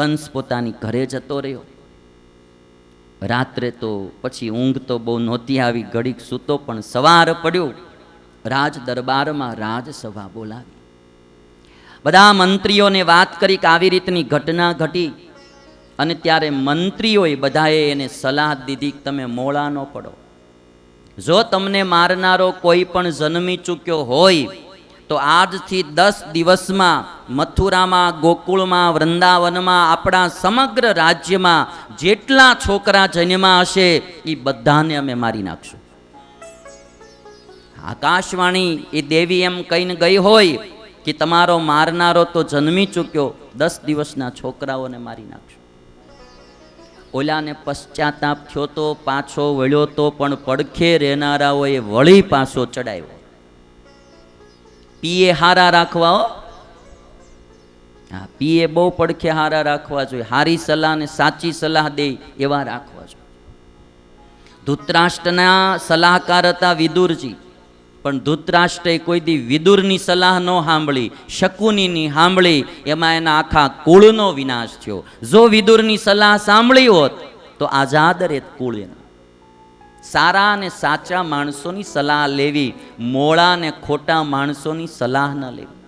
કંસ પોતાની ઘરે જતો રહ્યો. રાત્રે તો પછી ઊંઘ તો બહુ નહોતી આવી, ઘડીક સૂતો પણ સવાર પડ્યો. રાજ દરબારમાં રાજસભા બોલાવી. બધા મંત્રીઓને વાત કરી કે આવી રીતની ઘટના ઘટી અને ત્યારે મંત્રીઓએ બધાએ એને સલાહ દીધી કે તમે મોળા ન પડો. જો તમને મારનારો કોઈ પણ જન્મી ચૂક્યો હોય, તો આજથી દસ દિવસમાં મથુરામાં, ગોકુળમાં, વૃંદાવનમાં, આપણા સમગ્ર રાજ્યમાં જેટલા છોકરા જન્મા હશે એ બધાને અમે મારી નાખશું. આકાશવાણી એ દેવી એમ કહીને ગઈ હોય કે તમારો મારનારો તો જન્મી ચૂક્યો, દસ દિવસના છોકરાઓને મારી નાખશું. ઓલાને પશ્ચાતાપ થયો તો, પાછો વળ્યો તો, પણ પડખે રહેનારાઓએ વળી પાછો ચડાવ્યો. પીએ હારા રાખવા હો, પીએ બહુ પડખે હારા રાખવા જોઈએ. હારી સલાહ ને સાચી સલાહ દે એવા રાખવા જોઈએ. ધૂતરાષ્ટ્રના સલાહકાર હતા વિદુરજી, પણ ધૂતરાષ્ટ્રે કોઈ દી વિદુરની સલાહ ન સાંભળી, શકુનીની સાંભળી, એમાં એના આખા કુળનો વિનાશ થયો. જો વિદુરની સલાહ સાંભળી હોત, તો આઝાદ રહેત કુળ સારા અને સાચા માણસોની સલાહ લેવી, મોળા અને ખોટા માણસોની સલાહ ન લેવી.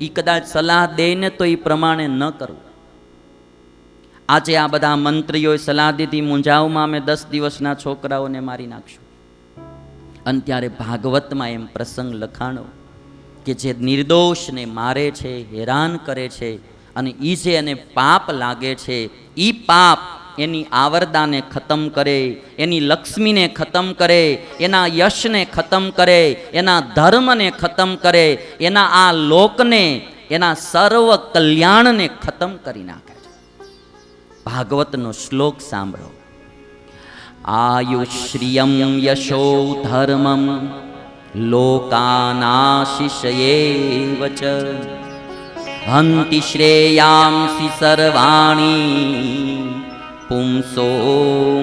એ કદાચ સલાહ દે ને તો એ પ્રમાણે ન કરવું. આજે આ બધા મંત્રીઓએ સલાહ દીધી મુંજાવમાં અમે દસ દિવસના છોકરાઓને મારી નાખશું. અને ત્યારે ભાગવતમાં એમ પ્રસંગ લખાણો કે જે નિર્દોષને મારે છે, હેરાન કરે છે અને એ જે એને પાપ લાગે છે એ પાપ એની આવરદાને ખતમ કરે, એની લક્ષ્મીને ખતમ કરે, એના યશને ખતમ કરે, એના ધર્મને ખતમ કરે, એના આ લોકને, એના સર્વ કલ્યાણને ખતમ કરી નાખે ભાગવતનો શ્લોક સાંભળો. આયુશ્રિયમ યશો ધર્મમ લોકાનાશિષયેવ ચ. હંતિ શ્રેયાંસી સર્વાણી પુંસો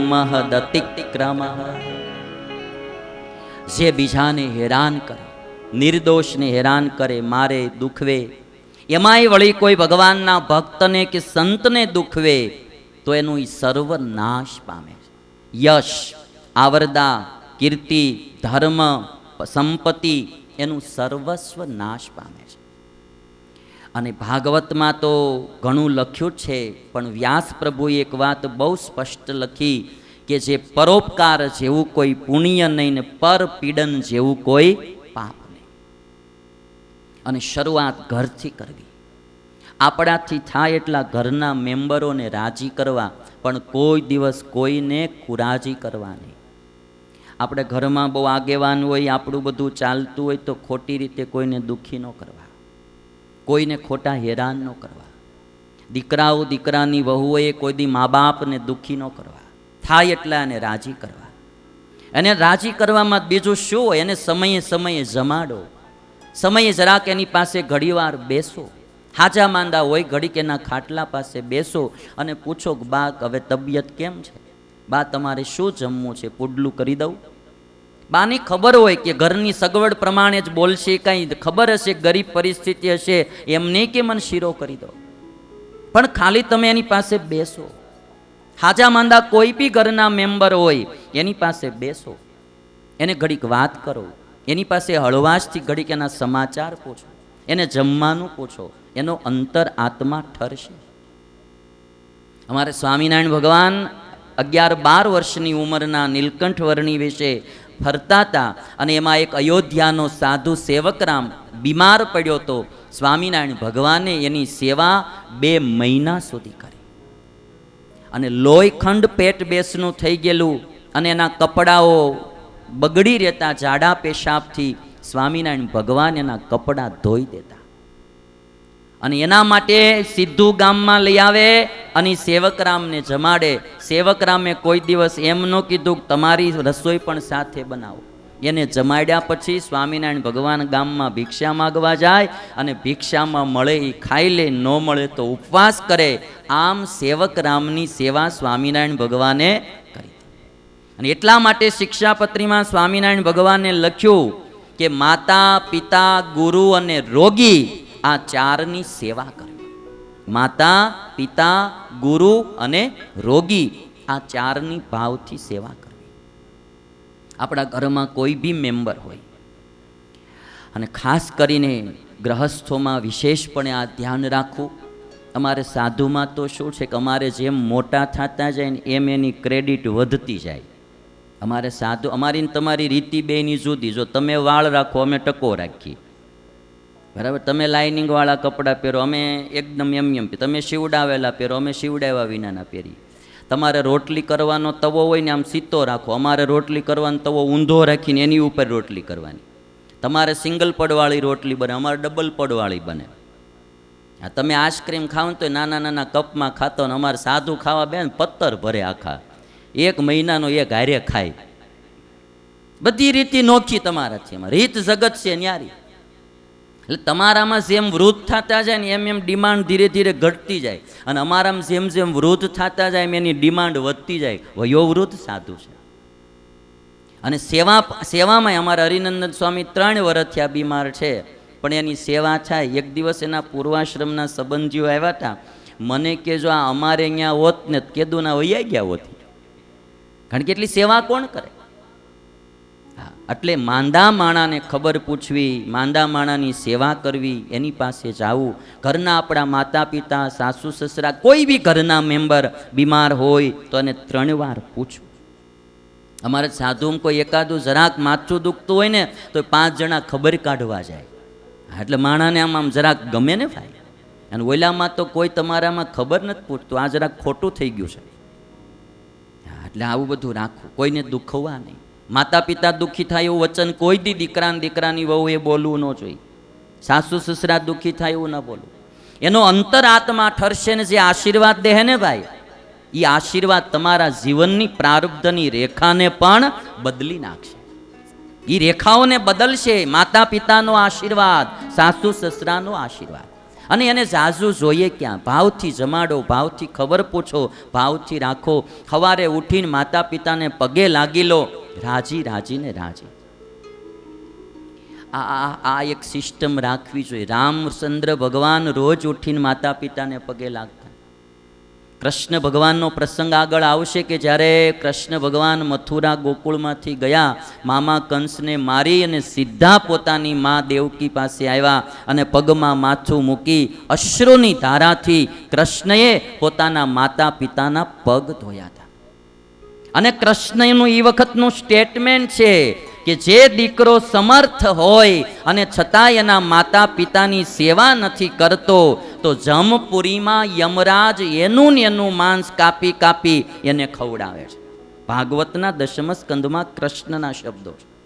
મહદતિક્રમ જે બીજાને હેરાન કરે, નિર્દોષને હેરાન કરે, મારે દુખવે, એમાંય વળી કોઈ ભગવાનના ભક્તને કે સંતને દુખવે, તો એનું સર્વનાશ પામે યશ, આવરદા, કીર્તિ, ધર્મ, સંપત્તિ, એનું સર્વસ્વ નાશ પામે છે. અને ભાગવતમાં તો ઘણું લખ્યું છે, પણ વ્યાસ પ્રભુએ એક વાત બહુ સ્પષ્ટ લખી કે જે પરોપકાર જેવું કોઈ પુણ્ય નહીં ને પરપીડન જેવું કોઈ પાપ નહીં. અને શરૂઆત ઘરથી કરવી આપણાથી થાય એટલા ઘરના મેમ્બરોને રાજી કરવા, પણ કોઈ દિવસ કોઈને કુરાજી કરવા નહીં. આપણે ઘરમાં બહુ આગેવાન હોય, આપણું બધું ચાલતું હોય તો ખોટી રીતે કોઈને દુઃખી ન કરવા. કોઈને ખોટા હેરાન ન કરવા. દીકરાઓ, દીકરાની વહુઓએ કોઈ દી મા બાપને દુઃખી ન કરવા. થાય એટલા એને રાજી કરવા. એને રાજી કરવામાં બીજું શું હોય? એને સમયે સમયે જમાડો. સમયે જરાક એની પાસે ઘડીવાર બેસો. હાજા માંદા હોય ઘડીક એના ખાટલા પાસે બેસો અને પૂછો કે, બા હવે તબિયત કેમ છે? બા, તમારે શું જમવું છે? પુડલું કરી દઉં? બાની ખબર હોય કે ઘરની સગવડ પ્રમાણે જ બોલશે કાંઈ ખબર હશે ગરીબ પરિસ્થિતિ હશે, એમ નહીં કે મને શીરો કરી દો. પણ ખાલી તમે એની પાસે બેસો. હાજા માંદા કોઈ બી ઘરના મેમ્બર હોય, એની પાસે બેસો. એને ઘડીક વાત કરો. એની પાસે હળવાશથી ઘડીક એના સમાચાર પૂછો. એને જમવાનું પૂછો. એનો અંતર આત્મા ઠરશે. અમારે સ્વામિનારાયણ ભગવાન અગિયાર બાર વર્ષની ઉંમરના નીલકંઠ વર્ણી વિશે ફરતા હતા અને એમાં એક અયોધ્યાનો સાધુ સેવકરામ બીમાર પડ્યો તો સ્વામિનારાયણ ભગવાને એની સેવા બે મહિના સુધી કરી. અને લોહીખંડ પેટ બેસનું થઈ ગયેલું અને એના કપડાઓ બગડી રહેતા જાડા પેશાબથી સ્વામિનારાયણ ભગવાન એના કપડાં ધોઈ દેતા. અને એના માટે સીધું ગામમાં લઈ આવે અને સેવકરામને જમાડે. સેવકરામે કોઈ દિવસ એમ ન કીધું તમારી રસોઈ પણ સાથે બનાવો. એને જમાડ્યા પછી સ્વામિનારાયણ ભગવાન ગામમાં ભિક્ષા માગવા જાય અને ભિક્ષામાં મળે એ ખાઈ લે, ન મળે તો ઉપવાસ કરે. આમ સેવક રામની સેવા સ્વામિનારાયણ ભગવાને કરી. અને એટલા માટે શિક્ષાપત્રીમાં સ્વામિનારાયણ ભગવાને લખ્યું કે માતા, પિતા, ગુરુ અને રોગી આ ચારની સેવા કરવી માતા, પિતા, ગુરુ અને રોગી આ ચારની ભાવથી સેવા કરવી આપણા ઘરમાં કોઈ બી મેમ્બર હોય અને ખાસ કરીને ગ્રહસ્થોમાં વિશેષપણે આ ધ્યાન રાખવું, અમારે સાધુમાં તો શું છે કે અમારે જેમ મોટા થતા જાય ને એમ એની ક્રેડિટ વધતી જાય. અમારે સાધુ, અમારી તમારી રીતિ બેની જુદી. જો તમે વાળ રાખો, અમે ટકો રાખીએ. બરાબર? તમે લાઇનિંગવાળા કપડાં પહેરો, અમે એકદમ એમ એમ તમે શિવડાવેલા પહેરો, અમે શિવડાવ્યા વિનાના પહેરીએ. તમારે રોટલી કરવાનો તવો હોય ને આમ સીતો રાખો. અમારે રોટલી કરવાનો તવો ઊંધો રાખીને એની ઉપર રોટલી કરવાની. તમારે સિંગલ પડવાળી રોટલી બને, અમારે ડબલ પડવાળી બને. આ તમે આઈસ્ક્રીમ ખાવ તો નાના નાના કપમાં ખાતો ને અમારે સાદું ખાવા બે ને પત્તર ભરે આખા. એક મહિનાનો એક હારે ખાય. બધી રીતિ નોખી તમારાથી એમાં રીત જગત છે ન્યારી. એટલે તમારામાં જેમ વૃદ્ધ થતા જાય ને એમ એમ ડિમાન્ડ ધીરે ધીરે ઘટતી જાય. અને અમારામાં જેમ જેમ વૃદ્ધ થતા જાય એમ એની ડિમાન્ડ વધતી જાય. વયોવૃદ્ધ સાધુ છે. અને સેવા સેવામાં અમારા હરિનંદન સ્વામી ત્રણ વર્ષથી આ બીમાર છે. પણ એની સેવા થાય. એક દિવસ એના પૂર્વાશ્રમના સંબંધીઓ આવ્યા હતા. મને કે જો આ અમારે અહીંયા હોત ને કેદુના વૈયા ગયા હોત. કારણ કે એટલી સેવા કોણ કરે? એટલે માંદા માણાને ખબર પૂછવી, માંદા માણાની સેવા કરવી, એની પાસે જાવું. ઘરના આપણા માતા પિતા સાસુ, સસરા, કોઈ બી ઘરના મેમ્બર બીમાર હોય તો એને ત્રણ વાર પૂછવું. અમારે સાધુમાં કોઈ એકાદું જરાક માથું દુખતું હોય ને, તો પાંચ જણા ખબર કાઢવા જાય. એટલે માણાને આમ આમ જરાક ગમે ને ભાઈ. અને ઓલામાં તો કોઈ તમારામાં ખબર નથી પૂછતું, આ જરાક ખોટું થઈ ગયું છે. એટલે આવું બધું રાખવું. કોઈને દુખવવા નહીં. માતા પિતા દુઃખી થાય એવું વચન કોઈ દી દીકરા દીકરાની વહુ એ બોલવું ન જોઈએ. સાસુ સસરા દુઃખી થાય એવું ન બોલવું. એનો અંતર આત્મા ઠરશે ને જે આશીર્વાદ દે ને ભાઈ? એ આશીર્વાદ તમારા જીવનની પ્રારબ્ધની રેખાને પણ બદલી નાખશે. એ રેખાઓને બદલશે માતા પિતાનો આશીર્વાદ, સાસુ સસરાનો આશીર્વાદ. અને એને ઝાઝુ જોઈએ ક્યાં? ભાવથી જમાડો, ભાવથી ખબર પૂછો, ભાવથી રાખો. સવારે ઉઠીને માતા પિતાને પગે લાગી લો. રાજી રાજી ને રાજી. આ આ એક સિસ્ટમ રાખવી જોઈએ. રામચંદ્ર ભગવાન રોજ ઉઠીને માતા પિતાને પગે લાગતા. કૃષ્ણ ભગવાનનો પ્રસંગ આગળ આવશે કે જ્યારે કૃષ્ણ ભગવાન મથુરા ગોકુળમાંથી ગયા, મામા કંસને મારી અને સીધા પોતાની મા દેવકી પાસે આવ્યા અને પગમાં માથું મૂકી અશ્રુની ધારાથી કૃષ્ણએ પોતાના માતા પિતાના પગ ધોયા હતા. અને કૃષ્ણનું એ વખતનું સ્ટેટમેન્ટ છે કે જે દીકરો સમર્થ હોય અને છતાંય એના માતા પિતાની સેવા નથી કરતો, તો જમપુરીમાં યમરાજ એનું ને એનું માંસ કાપી કાપી એને ખવડાવે છે. ભાગવતના દશમ સ્કંદમાં કૃષ્ણના શબ્દો છે.